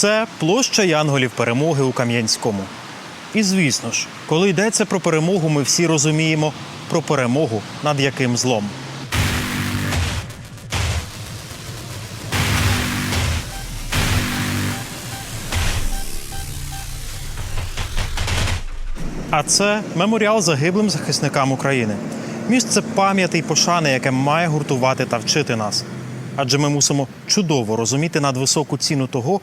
Це площа Янголів перемоги у Кам'янському. І звісно ж, коли йдеться про перемогу, ми всі розуміємо про перемогу над яким злом. А це меморіал загиблим захисникам України. Місце пам'яті й пошани, яке має гуртувати та вчити нас. Адже ми мусимо чудово розуміти надвисоку ціну того,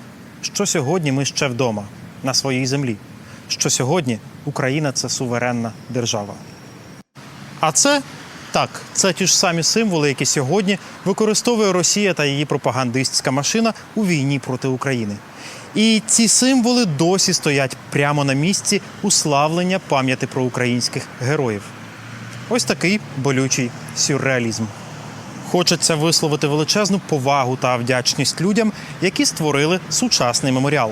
що сьогодні ми ще вдома, на своїй землі. Що сьогодні Україна це суверенна держава. А це так, це ті ж самі символи, які сьогодні використовує Росія та її пропагандистська машина у війні проти України. І ці символи досі стоять прямо на місці уславлення пам'яті про українських героїв. Ось такий болючий сюрреалізм. Хочеться висловити величезну повагу та вдячність людям, які створили сучасний меморіал.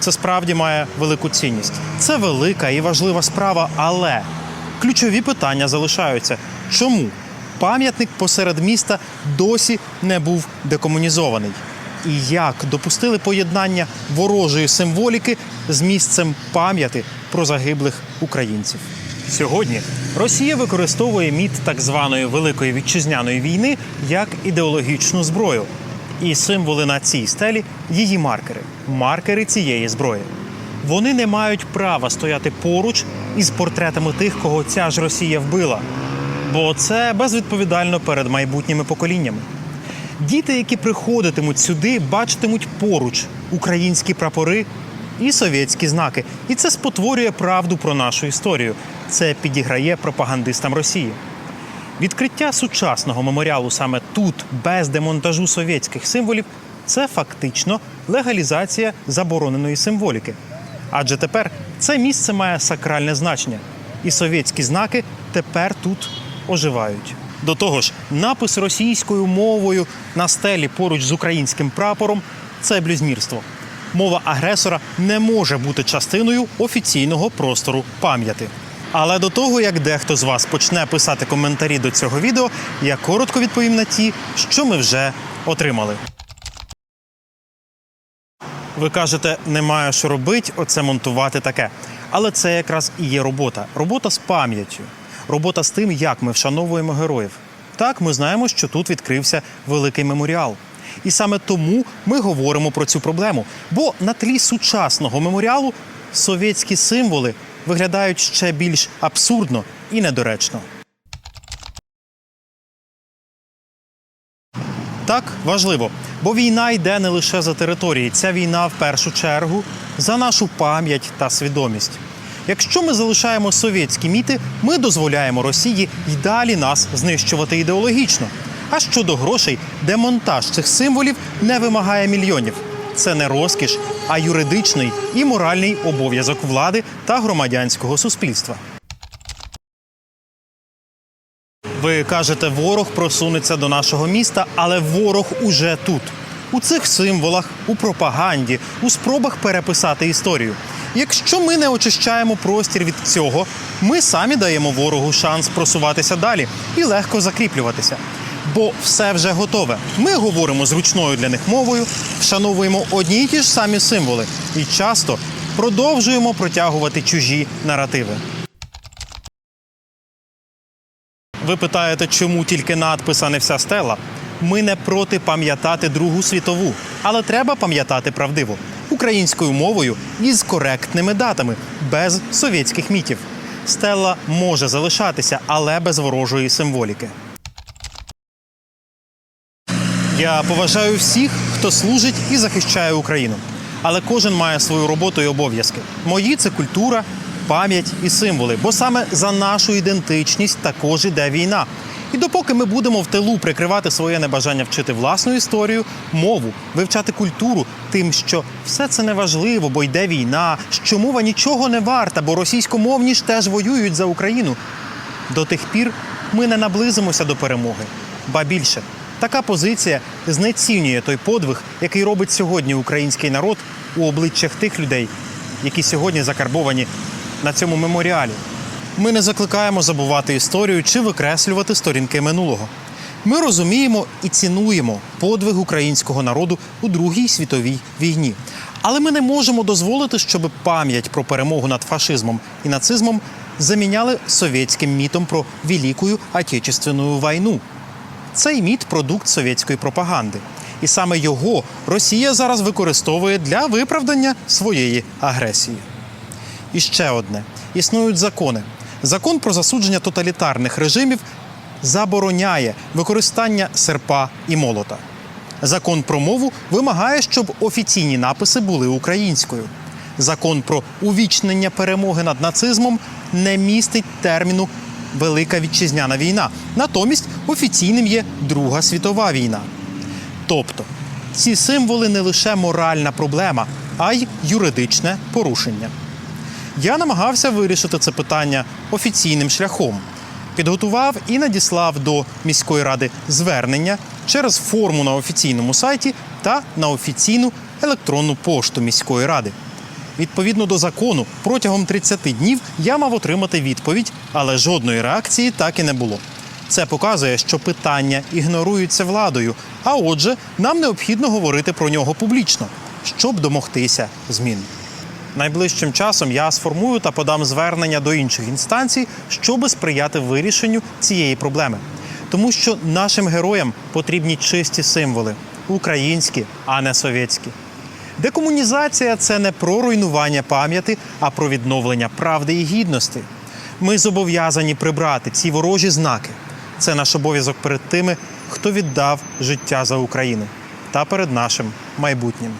Це справді має велику цінність. Це велика і важлива справа, але ключові питання залишаються. Чому пам'ятник посеред міста досі не був декомунізований? І як допустили поєднання ворожої символіки з місцем пам'яті про загиблих українців? Сьогодні Росія використовує міт так званої Великої вітчизняної війни як ідеологічну зброю. І символи на цій стелі її маркери маркери цієї зброї. Вони не мають права стояти поруч із портретами тих, кого ця ж Росія вбила. Бо це безвідповідально перед майбутніми поколіннями. Діти, які приходитимуть сюди, бачитимуть поруч українські прапори і совєтські знаки. І це спотворює правду про нашу історію. Це підіграє пропагандистам Росії. Відкриття сучасного меморіалу саме тут, без демонтажу совєтських символів, це фактично легалізація забороненої символіки. Адже тепер це місце має сакральне значення, і совєтські знаки тепер тут оживають. До того ж, напис російською мовою на стелі поруч з українським прапором це блюзнірство. Мова агресора не може бути частиною офіційного простору пам'яті. Але до того, як дехто з вас почне писати коментарі до цього відео, я коротко відповім на ті, що ми вже отримали. Ви кажете, немає що робити, оце монтувати таке. Але це якраз і є робота. Робота з пам'яттю, робота з тим, як ми вшановуємо героїв. Так, ми знаємо, що тут відкрився великий меморіал. І саме тому ми говоримо про цю проблему. Бо на тлі сучасного меморіалу совєтські символи виглядають ще більш абсурдно і недоречно. Так, важливо, бо війна йде не лише за території. Ця війна в першу чергу за нашу пам'ять та свідомість. Якщо ми залишаємо совєтські міти, ми дозволяємо Росії й далі нас знищувати ідеологічно. А щодо грошей, демонтаж цих символів не вимагає мільйонів. Це не розкіш, а юридичний і моральний обов'язок влади та громадянського суспільства. Ви кажете, ворог просунеться до нашого міста, але ворог уже тут. У цих символах, у пропаганді, у спробах переписати історію. Якщо ми не очищаємо простір від цього, ми самі даємо ворогу шанс просуватися далі і легко закріплюватися. Бо все вже готове. Ми говоримо зручною для них мовою, вшановуємо одні й ті ж самі символи і часто продовжуємо протягувати чужі наративи. Ви питаєте, чому тільки надпис, а не вся стела? Ми не проти пам'ятати Другу світову, але треба пам'ятати правдиво українською мовою і з коректними датами, без совєтських мітів. Стела може залишатися, але без ворожої символіки. Я поважаю всіх, хто служить і захищає Україну. Але кожен має свою роботу і обов'язки. Мої це культура, пам'ять і символи, бо саме за нашу ідентичність також іде війна. І допоки ми будемо в тилу прикривати своє небажання вчити власну історію, мову, вивчати культуру, тим, що все це не важливо, бо йде війна, що мова нічого не варта, бо російськомовні ж теж воюють за Україну. До тих пір ми не наблизимося до перемоги. Ба більше, така позиція знецінює той подвиг, який робить сьогодні український народ у обличчях тих людей, які сьогодні закарбовані на цьому меморіалі. Ми не закликаємо забувати історію чи викреслювати сторінки минулого. Ми розуміємо і цінуємо подвиг українського народу у Другій світовій війні. Але ми не можемо дозволити, щоб пам'ять про перемогу над фашизмом і нацизмом заміняли совєтським мітом про Великую Отечественную війну. Цей міт продукт совєтської пропаганди. І саме його Росія зараз використовує для виправдання своєї агресії. І ще одне: існують закони. Закон про засудження тоталітарних режимів забороняє використання серпа і молота. Закон про мову вимагає, щоб офіційні написи були українською. Закон про увічнення перемоги над нацизмом не містить терміну Велика вітчизняна війна. Натомість офіційним є Друга світова війна. Тобто ці символи не лише моральна проблема, а й юридичне порушення. Я намагався вирішити це питання офіційним шляхом. Підготував і надіслав до міської ради звернення через форму на офіційному сайті та на офіційну електронну пошту міської ради. Відповідно до закону, протягом 30 днів я мав отримати відповідь, але жодної реакції так і не було. Це показує, що питання ігноруються владою, а отже, нам необхідно говорити про нього публічно, щоб домогтися змін. Найближчим часом я сформую та подам звернення до інших інстанцій, щоби сприяти вирішенню цієї проблеми. Тому що нашим героям потрібні чисті символи українські, а не совєтські. Декомунізація це не про руйнування пам'яті, а про відновлення правди і гідності. Ми зобов'язані прибрати ці ворожі знаки. Це наш обов'язок перед тими, хто віддав життя за Україну та перед нашим майбутнім.